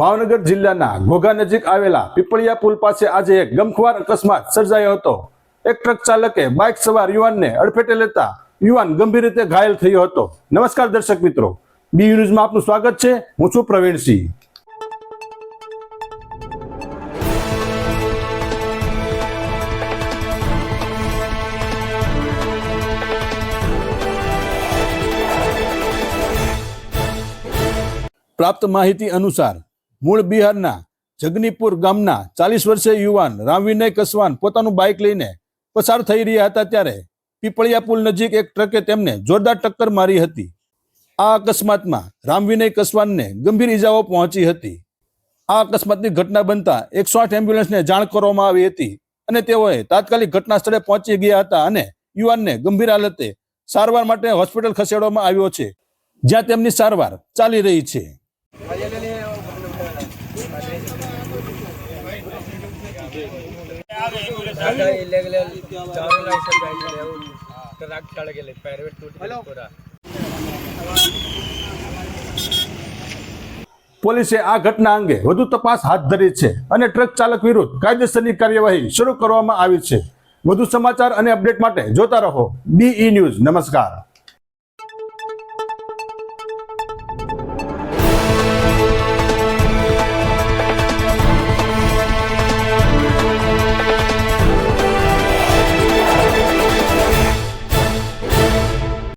ભાવનગર જિલ્લાના ઘોઘા નજીક આવેલા પીપળિયા પુલ પાસે આજે એક ગમખ્વાર અકસ્માત સર્જાયો હતો. એક ટ્રક ચાલકે બાઇક સવાર યુવાનને અડફેટે લેતા યુવાન ગંભીર રીતે ઘાયલ થયો હતો. નમસ્કાર દર્શક મિત્રો. બી ન્યૂઝમાં આપનું સ્વાગત છે. હું છું પ્રવીણસિંહ. પ્રાપ્ત માહિતી અનુસાર મૂળ બિહારના જગનીપુર ગામના ચાલીસ વર્ષીય યુવાન રામવિનય કસવાન પોતાનું બાઇક લઈને પસાર થઈ રહ્યા હતા ત્યારે પીપળિયા પુલ નજીક એક ટ્રકે તેમને જોરદાર ટક્કર મારી હતી. આ અકસ્માતમાં રામવિનય કસવાનને ગંભીર ઈજાઓ પહોંચી હતી. આ અકસ્માતની ઘટના બનતા એકસો આઠ એમ્બ્યુલન્સને જાણ કરવામાં આવી હતી અને તેઓએ તાત્કાલિક ઘટના સ્થળે પહોંચી ગયા હતા અને યુવાનને ગંભીર હાલતે સારવાર માટે હોસ્પિટલ ખસેડવામાં આવ્યો છે, જ્યાં તેમની સારવાર ચાલી રહી છે. પોલીસે આ ઘટના અંગે વધુ તપાસ હાથ ધરી છે અને ટ્રક ચાલક વિરુદ્ધ કાયદેસરની કાર્યવાહી શરૂ કરવામાં આવી છે. વધુ સમાચાર અને અપડેટ માટે જોતા રહો બીઈ ન્યૂઝ નમસ્કાર.